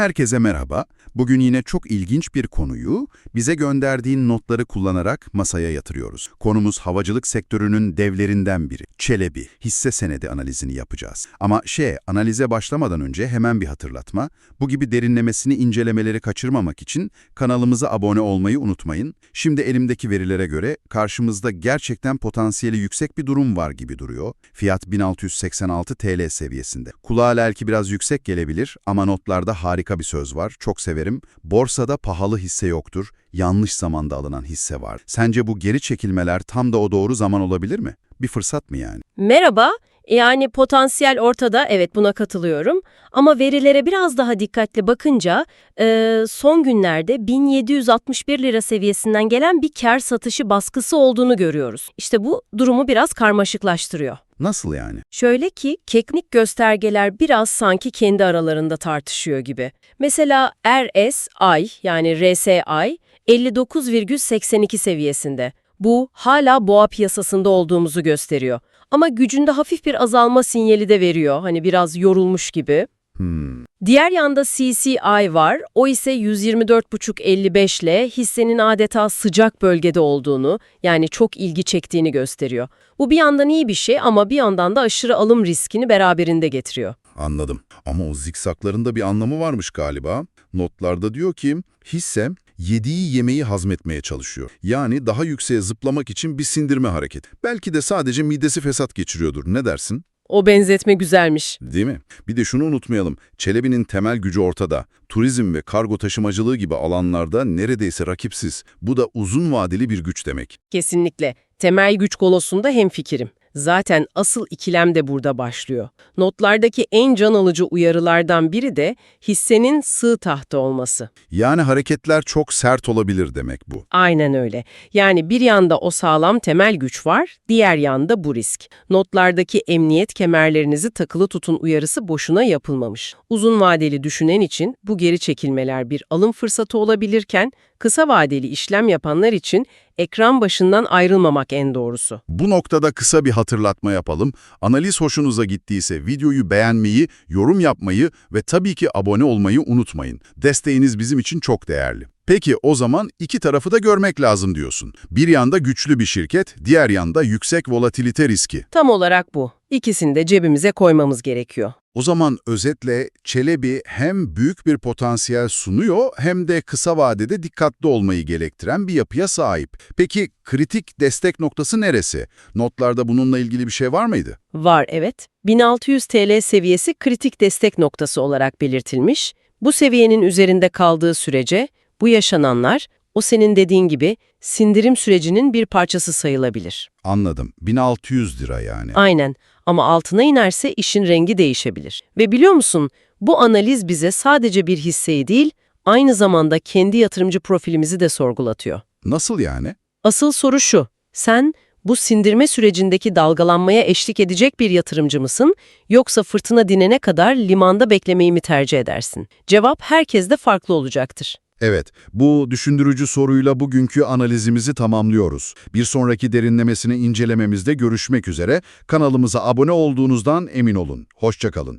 Herkese merhaba. Bugün yine çok ilginç bir konuyu bize gönderdiğin notları kullanarak masaya yatırıyoruz. Konumuz havacılık sektörünün devlerinden biri. Çelebi, hisse senedi analizini yapacağız. Ama şey, analize başlamadan önce hemen bir hatırlatma. Bu gibi derinlemesini incelemeleri kaçırmamak için kanalımıza abone olmayı unutmayın. Şimdi elimdeki verilere göre karşımızda gerçekten potansiyeli yüksek bir durum var gibi duruyor. Fiyat 1686 TL seviyesinde. Kulağa belki biraz yüksek gelebilir ama notlarda harika bir söz var. Çok severim. Borsada pahalı hisse yoktur, yanlış zamanda alınan hisse var. Sence bu geri çekilmeler tam da o doğru zaman olabilir mi? Bir fırsat mı yani? Merhaba. Yani potansiyel ortada, evet buna katılıyorum. Ama verilere biraz daha dikkatli bakınca e, son günlerde 1761 lira seviyesinden gelen bir kar satışı baskısı olduğunu görüyoruz. İşte bu durumu biraz karmaşıklaştırıyor. Nasıl yani? Şöyle ki teknik göstergeler biraz sanki kendi aralarında tartışıyor gibi. Mesela RSI yani RSI 59,82 seviyesinde. Bu hala boğa piyasasında olduğumuzu gösteriyor. Ama gücünde hafif bir azalma sinyali de veriyor. Hani biraz yorulmuş gibi. Hmm, Diğer yanda CCI var. O ise 124,55 ile hissenin adeta sıcak bölgede olduğunu, yani çok ilgi çektiğini gösteriyor. Bu bir yandan iyi bir şey ama bir yandan da aşırı alım riskini beraberinde getiriyor. anladım. Ama o zikzakların da bir anlamı varmış galiba. Notlarda diyor ki hisse yediği yemeği hazmetmeye çalışıyor. Yani daha yükseğe zıplamak için bir sindirme hareketi. Belki de sadece midesi fesat geçiriyordur. Ne dersin? O benzetme güzelmiş. Değil mi? Bir de şunu unutmayalım. Çelebi'nin temel gücü ortada. Turizm ve kargo taşımacılığı gibi alanlarda neredeyse rakipsiz. Bu da uzun vadeli bir güç demek. Kesinlikle. Temel güç kolosunda hemfikirim. Zaten asıl ikilem de burada başlıyor. Notlardaki en can alıcı uyarılardan biri de hissenin sığ tahta olması. Yani hareketler çok sert olabilir demek bu. Aynen öyle. Yani bir yanda o sağlam temel güç var, diğer yanda bu risk. Notlardaki emniyet kemerlerinizi takılı tutun uyarısı boşuna yapılmamış. Uzun vadeli düşünen için bu geri çekilmeler bir alım fırsatı olabilirken, kısa vadeli işlem yapanlar için ekran başından ayrılmamak en doğrusu. Bu noktada kısa bir hatırlatma yapalım. Analiz hoşunuza gittiyse videoyu beğenmeyi, yorum yapmayı ve tabii ki abone olmayı unutmayın. Desteğiniz bizim için çok değerli. Peki o zaman iki tarafı da görmek lazım diyorsun. Bir yanda güçlü bir şirket, diğer yanda yüksek volatilite riski. Tam olarak bu. İkisini de cebimize koymamız gerekiyor. O zaman özetle Çelebi hem büyük bir potansiyel sunuyor hem de kısa vadede dikkatli olmayı gerektiren bir yapıya sahip. Peki kritik destek noktası neresi? Notlarda bununla ilgili bir şey var mıydı? Var evet. 1600 TL seviyesi kritik destek noktası olarak belirtilmiş. Bu seviyenin üzerinde kaldığı sürece bu yaşananlar o senin dediğin gibi sindirim sürecinin bir parçası sayılabilir. Anladım. 1600 lira yani. Aynen ama altına inerse işin rengi değişebilir. Ve biliyor musun bu analiz bize sadece bir hisseyi değil aynı zamanda kendi yatırımcı profilimizi de sorgulatıyor. Nasıl yani? Asıl soru şu, sen bu sindirme sürecindeki dalgalanmaya eşlik edecek bir yatırımcı mısın, yoksa fırtına dinene kadar limanda beklemeyi mi tercih edersin? Cevap herkeste farklı olacaktır. Evet, bu düşündürücü soruyla bugünkü analizimizi tamamlıyoruz. Bir sonraki derinlemesine incelememizde görüşmek üzere. Kanalımıza abone olduğunuzdan emin olun. Hoşçakalın.